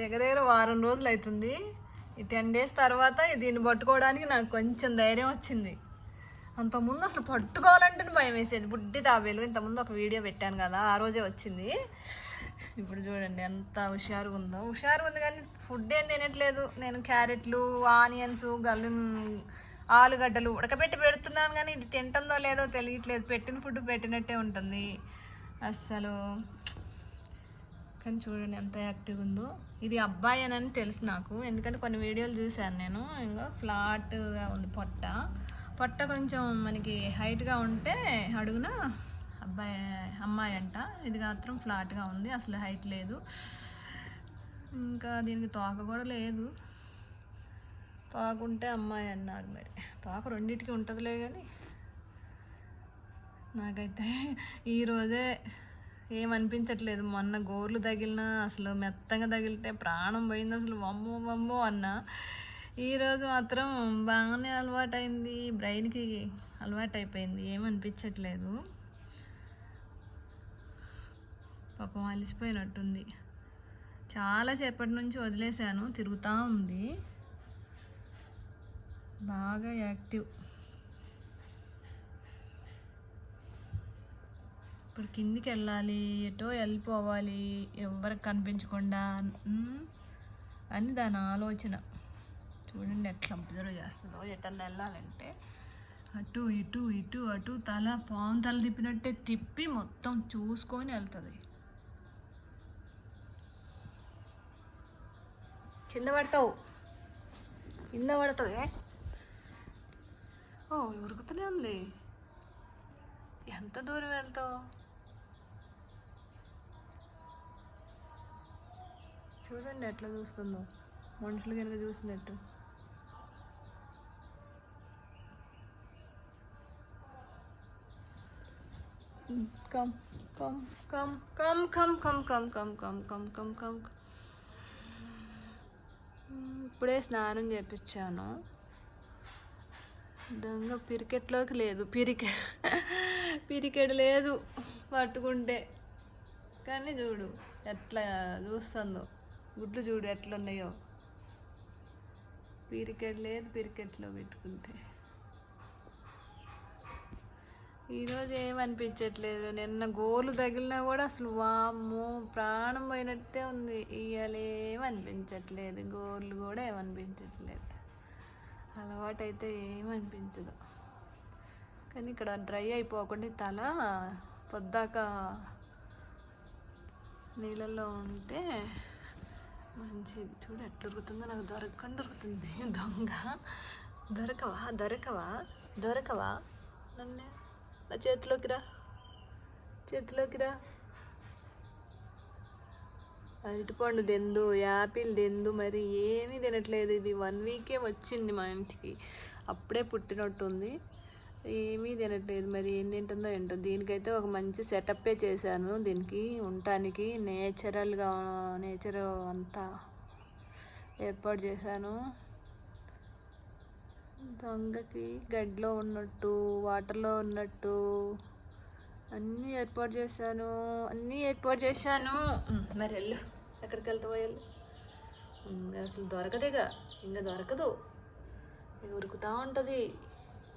దగ్గర దగ్గర వారం రోజులు అవుతుంది. ఈ టెన్ డేస్ తర్వాత దీన్ని పట్టుకోవడానికి నాకు కొంచెం ధైర్యం వచ్చింది. అంతకుముందు అసలు పట్టుకోవాలంటేనే భయం వేసేది. బుడ్డి తాబేలు. ఇంతకుముందు ఒక వీడియో పెట్టాను కదా ఆ రోజే వచ్చింది. ఇప్పుడు చూడండి ఎంత హుషారుగా ఉందో. హుషారుగా ఉంది కానీ ఫుడ్ ఏం తినట్లేదు. నేను క్యారెట్లు ఆనియన్స్ గల్లు ఆలుగడ్డలు ఉడకబెట్టి పెడుతున్నాను కానీ ఇది తింటుందో లేదో తెలియట్లేదు. పెట్టిన ఫుడ్ పెట్టినట్టే ఉంటుంది. అస్సలు కానీ చూడండి ఎంత యాక్టివ్ ఉందో. ఇది అబ్బాయి అని తెలుసు నాకు. ఎందుకంటే కొన్ని వీడియోలు చూశాను నేను. ఇంకా ఫ్లాట్గా ఉంది పొట్ట. పొట్ట కొంచెం మనకి హైట్గా ఉంటే అడుగున అబ్బాయి అమ్మాయి అంట. ఇది మాత్రం ఫ్లాట్గా ఉంది. అసలు హైట్ లేదు. ఇంకా దీనికి తోక కూడా లేదు. తోక ఉంటే అమ్మాయి అన్నారు మరి. తోక రెండింటికి ఉంటుందిలే కానీ నాకైతే ఈరోజే ఏమనిపించట్లేదు. మొన్న గోర్లు తగిలినా అసలు మెత్తగా తగిలితే ప్రాణం పోయింది అసలు. వమ్మో వమ్మో అన్న. ఈరోజు మాత్రం బాగానే అలవాటైంది. బ్రెయిన్కి అలవాటు అయిపోయింది ఏమనిపించట్లేదు. పాపం అలసిపోయినట్టుంది. చాలాసేపటి నుంచి వదిలేశాను. తిరుగుతూ ఉంది. బాగా యాక్టివ్. ఇప్పుడు కిందికి వెళ్ళాలి ఎటో వెళ్ళిపోవాలి ఎవరికి కనిపించకుండా అని దాని ఆలోచన. చూడండి ఎట్లా అబ్జర్వ్ చేస్తుందో. ఎటన్నా వెళ్ళాలంటే అటు ఇటు ఇటు అటు తల పాము తల తిప్పినట్టే తిప్పి మొత్తం చూసుకొని వెళ్తుంది. కింద పడతావు. కింద పడతావే ఓ ఉరుకుతూనే ఉంది. ఎంత దూరం వెళ్తావు? చూడండి ఎట్లా చూస్తుందో మనుషులు కనుక చూసినట్టు come come come come come come come come come come come come ఇప్పుడే స్నానం చేపించాను దొంగ పిరికెట్లోకి లేదు పిరికె పిరికెడు లేదు పట్టుకుంటే కానీ చూడు ఎట్లా చూస్తుందో గుడ్లు చూడు ఎట్లున్నాయో. పిరికెట్ లేదు పిరికెట్లో పెట్టుకుంటే. ఈరోజు ఏమనిపించట్లేదు? నిన్న గోలు తగిలినా కూడా అసలు వామ్మో ప్రాణం పోయినట్టే ఉంది. ఇవాళ ఏమనిపించట్లేదు? గోర్లు కూడా ఏమనిపించట్లేదు. అలవాటైతే ఏమనిపించదు. కానీ ఇక్కడ డ్రై అయిపోకుండా తల పొద్దాక నీళ్ళల్లో ఉంటే మంచిది చూడు ఎట్లా దొరుకుతుందో నాకు దొరకకుండా దొరుకుతుంది. దొంగ. దొరకవా? దొరకవా? దొరకవా? నన్నే. నా చేతిలోకి రా. చేతిలోకి రా. అరటిపండు దెందు యాపిల్ దెందు మరి ఏమీ తినట్లేదు. ఇది వన్ వీకే వచ్చింది మా ఇంటికి. అప్పుడే పుట్టినట్టుంది. ఏమీ తినట్లేదు. మరి ఏం తింటుందో ఏంటో. దీనికైతే ఒక మంచి సెటప్పే చేశాను. దీనికి ఉండటానికి నేచురల్గా నేచర్ అంతా ఏర్పాటు చేశాను. దొంగకి గడ్డిలో ఉన్నట్టు వాటర్లో ఉన్నట్టు అన్నీ ఏర్పాటు చేశాను. అన్నీ ఏర్పాటు చేశాను. మరి వెళ్ళు. ఎక్కడికి వెళ్తావో వెళ్ళు. అసలు దొరకదేగా. ఇంకా దొరకదు. ఉరుకుతూ ఉంటుంది.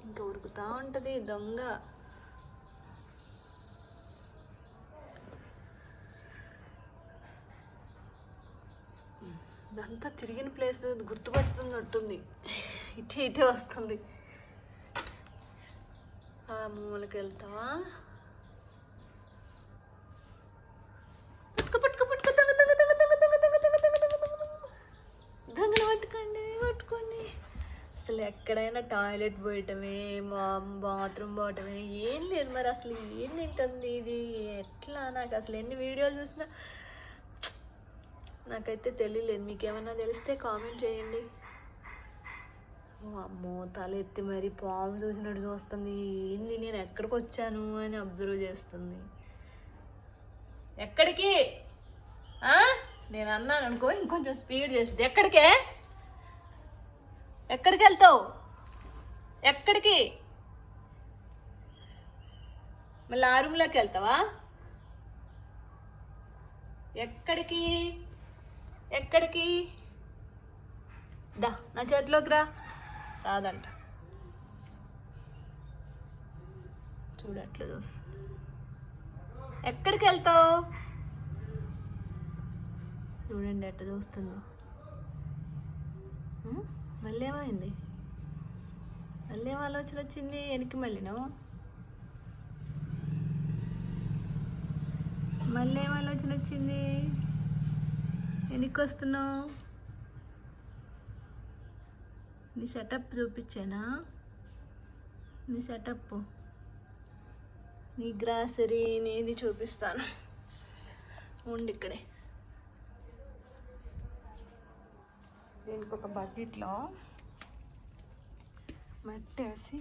ఇంకా ఉరుకుతా ఉంటుంది దొంగ ఇదంతా తిరిగిన ప్లేస్ గుర్తుపడుతున్నట్టుంది ఇటు ఇటు వస్తుంది ఆ మూలకి వెళ్తావా పట్టుకోండి పట్టుకోండి అసలు ఎక్కడైనా టాయిలెట్ పోయటమే బాత్రూమ్ పోవటమే ఏం లేదు మరి అసలు ఏం తింటుంది ఇది? ఎట్లా? నాకు అసలు ఎన్ని వీడియోలు చూసినా నాకైతే తెలియలేదు. మీకేమన్నా తెలిస్తే కామెంట్ చేయండి. అమ్మో తల ఎత్తి మరి పాము చూసినట్టు చూస్తుంది. ఏంది నేను ఎక్కడికి వచ్చాను అని అబ్జర్వ్ చేస్తుంది. ఎక్కడికి? నేను అన్నాను అనుకో ఇంకొంచెం స్పీడ్ చేస్తుంది. ఎక్కడికే? ఎక్కడికి వెళ్తావు? ఎక్కడికి? మళ్ళీ ఆ రూమ్లోకి వెళ్తావా? ఎక్కడికి? ఎక్కడికి? దా నా చేతిలోకి రా. రాదంట. చూడట్లేదు ఎక్కడికి వెళ్తావు? చూడండి ఎట్ట చూస్తుందో. మళ్ళీ ఏమైంది మళ్ళీ ఏం ఆలోచన వచ్చింది వెనక్కి మళ్ళీను? మళ్ళీ ఏం ఆలోచన వచ్చింది వెనక్కి వస్తున్నావు నీ సెటప్ చూపించానా? నీ సెటప్ నీ గ్రాసరీ నీది చూపిస్తాను. ఉండి ఇక్కడే దీనికి ఒక బకెట్లో మట్టి వేసి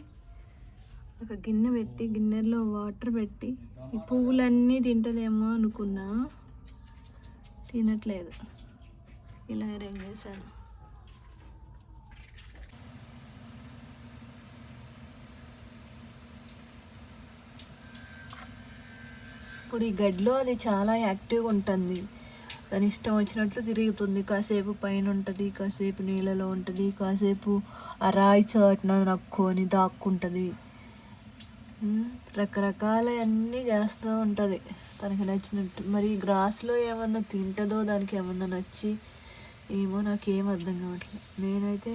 ఒక గిన్నె పెట్టి గిన్నెలో వాటర్ పెట్టి ఈ పువ్వులన్నీ తింటదేమో అనుకున్నా. తినట్లేదు. ఇలా అరేంజ్ చేశాను. ఇప్పుడు ఈ గడ్డిలో అది చాలా యాక్టివ్గా ఉంటుంది. దాని ఇష్టం వచ్చినట్లు తిరుగుతుంది. కాసేపు పైన ఉంటుంది కాసేపు నీళ్ళలో ఉంటుంది కాసేపు ఆ రాయి చాటున నక్కుని దాక్కుంటుంది. రకరకాలన్నీ రకరకాల అన్నీ చేస్తూ ఉంటుంది. తనకి నచ్చినట్టు. మరి గ్రాస్లో ఏమన్నా తింటుందో దానికి ఏమన్నా నచ్చి ఏమో నాకేం అర్థం కావట్లేదు నేనైతే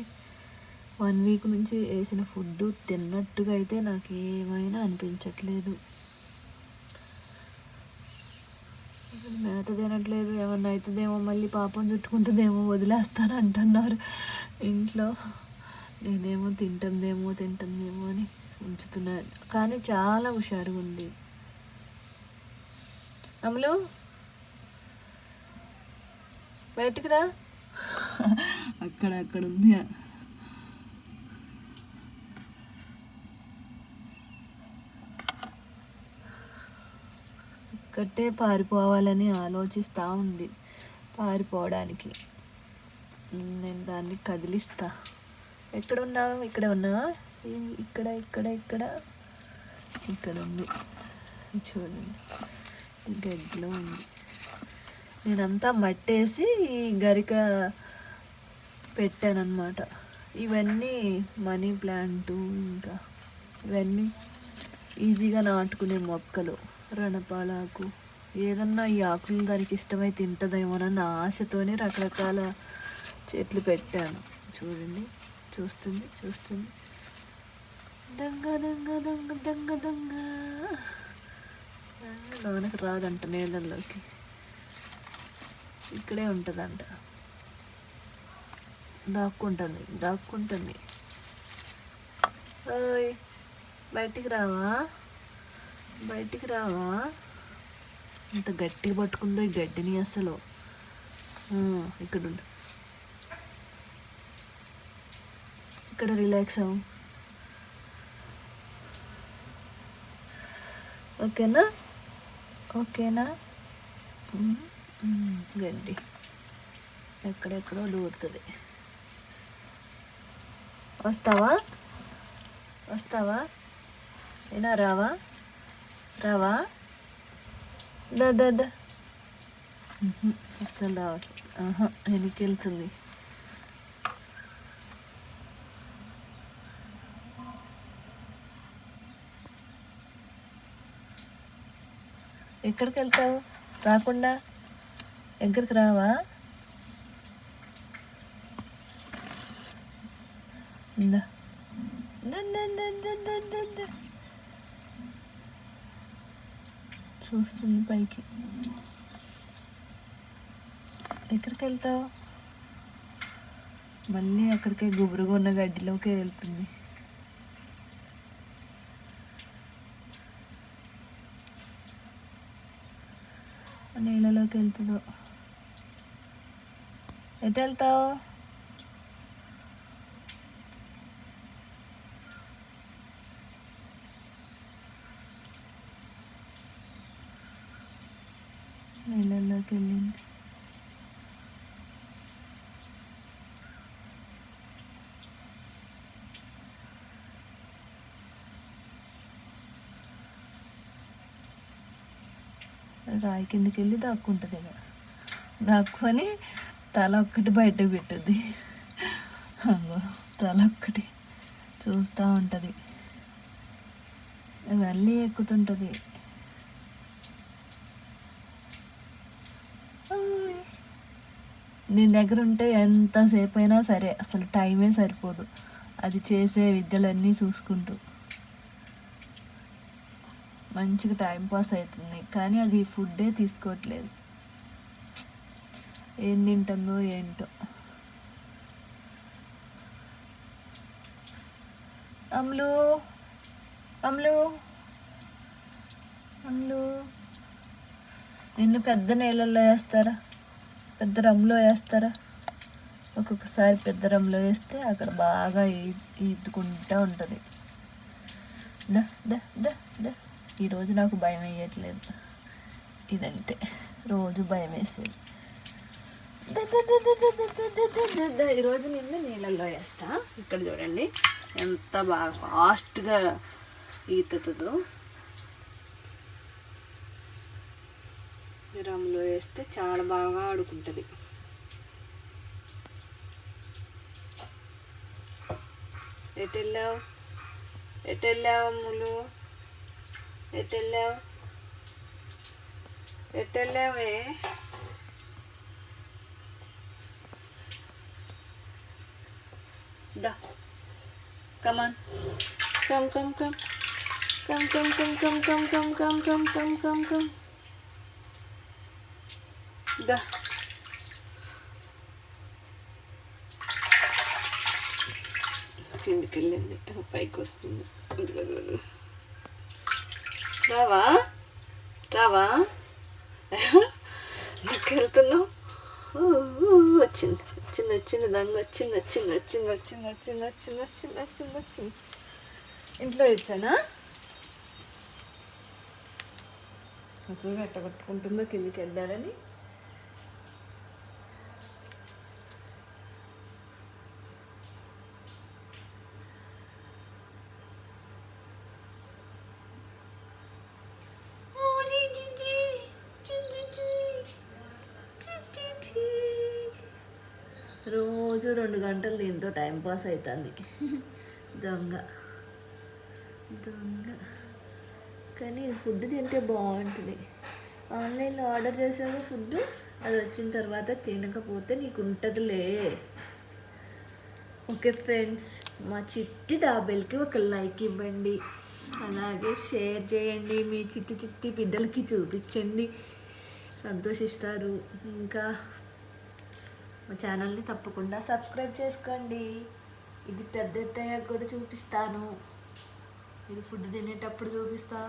వన్ వీక్ నుంచి వేసిన ఫుడ్ తిన్నట్టుగా అయితే నాకు ఏమైనా అనిపించట్లేదు అసలు మేత తినట్లేదు ఏమన్నా అవుతుందేమో మళ్ళీ పాపం చుట్టుకుంటుందేమో వదిలేస్తాను అంటున్నారు ఇంట్లో నేనేమో తింటుందేమో తింటుందేమో అని ఉంచుతున్నాను కానీ చాలా హుషారుగా ఉంది. అమలు బయటికి రా. అక్కడ అక్కడ ఉంది. ఇక్కడే పారిపోవాలని ఆలోచిస్తూ ఉంది. పారిపోవడానికి. నేను దాన్ని కదిలిస్తా. ఎక్కడ ఉన్నావు ఇక్కడ ఉన్నావా ఇక్కడ ఇక్కడ ఇక్కడ. ఇక్కడ ఉంది. చూడండి. గడ్డిలో ఉంది. నేనంతా మట్టేసి ఈ గరిక పెట్టానమాట ఇవన్నీ మనీ ప్లాంటు ఇంకా. ఇవన్నీ ఈజీగా నాటుకునే మొక్కలు. రణపాలాకు. ఏదన్నా ఈ ఆకులు దానికి ఇష్టమై తింటుందేమోనన్న ఆశతోనే రకరకాల చెట్లు పెట్టాను. చూడండి చూస్తుంది చూస్తుంది. దొంగ దొంగ దొంగ దొంగ దొంగ. లోనకి రాదంట నీళ్ళల్లోకి ఇక్కడే ఉంటుందంట. దాక్కుంటుంది దాక్కుంటుంది. ఓయ్ బయటికి రావా? బయటికి రావా? ఇంత గట్టిగా పట్టుకుందో ఈ గడ్డిని అసలు. ఇక్కడ ఉండు. ఇక్కడ రిలాక్స్ అవ్వు. ఓకేనా? ఓకేనా? గడ్డి. ఎక్కడెక్కడో దూరుతుంది. వస్తావా? వస్తావా? ఏనా రావా? రావా? దా దా అస్సలు రావట్లేదు వెనక్కి వెళ్తుంది ఎక్కడికి వెళ్తావు? రాకుండా ఎక్కడికి రావా? ఇందా దా, దా, దా, దా, దా, దా, దా. చూస్తుంది పైకి. ఎక్కడికి వెళ్తావు మళ్ళీ అక్కడికే గుబురుగా ఉన్న గడ్డిలోకి వెళ్తుంది. నీళ్ళలోకి వెళ్తుందో. ఎటు వెళ్తావు? తీసుకెళ్ళింది రాయి కిందకి వెళ్ళి దాక్కుంటుంది ఇక. దాక్కుని తల ఒక్కటి బయట పెట్టుద్ది తల ఒక్కటి చూస్తూ ఉంటుంది. మళ్ళీ ఎక్కుతుంటుంది. దీని దగ్గర ఉంటే ఎంతసేపు అయినా సరే అసలు టైమే సరిపోదు. అది చేసే విద్యలన్నీ చూసుకుంటూ. మంచిగా టైం పాస్ అవుతుంది కానీ అది ఫుడ్డే తీసుకోవట్లేదు. ఏం తింటుందో ఏంటో. అమ్లు అమ్లు అమ్లు. నిన్ను పెద్ద నీళ్ళల్లో వేస్తారా? పెద్ద రమ్లో వేస్తారా ఒక్కొక్కసారి పెద్ద రమ్లో వేస్తే అక్కడ బాగా ఈద్దుకుంటూ ఉంటుంది ద ద ద ద ఈరోజు నాకు భయం వేయట్లేదు ఇదంటే రోజు భయం వేసేది ఈరోజు నేను నీళ్ళల్లో వేస్తా ఇక్కడ చూడండి ఎంత బాగా ఫాస్ట్గా ఈతుతుందో రమ్ములో వేస్తే చాలా బాగా ఆడుకుంటుంది. ఎటెళ్ళావు? ఎటెళ్ళావు అమ్ములు? ఎటెళ్ళావు? వెళ్ళావు దా. Come on come come come come come come come come come come come come come come దా కిందికి వెళ్ళింది పైకి వస్తుంది. రావా రావా నీకు వెళ్తున్నావు వచ్చింది వచ్చింది వచ్చింది దొంగ వచ్చింది వచ్చింది వచ్చింది వచ్చింది వచ్చింది వచ్చింది వచ్చింది వచ్చింది వచ్చింది ఇంట్లో ఇచ్చానా ఎట్ట కొట్టుకుంటుందో కిందికి వెళ్ళాలని రోజు రెండు గంటలు దీంతో టైం పాస్ అవుతుంది దొంగ. దొంగ. కానీ ఫుడ్ తింటే బాగుంటుంది. ఆన్లైన్లో ఆర్డర్ చేసాము ఫుడ్ అది వచ్చిన తర్వాత తినకపోతే నీకు ఉంటుందిలే. ఓకే ఫ్రెండ్స్ మా చిట్టి దాబెల్కి ఒక లైక్ ఇవ్వండి. అలాగే షేర్ చేయండి మీ చిట్టి చిట్టి బిడ్డలకి చూపించండి. సంతోషిస్తారు. ఇంకా మా ఛానల్ని తప్పకుండా సబ్స్క్రైబ్ చేసుకోండి. ఇది పెద్ద ఎత్తయ్యాక కూడా చూపిస్తాను. ఇది ఫుడ్ తినేటప్పుడు చూపిస్తా.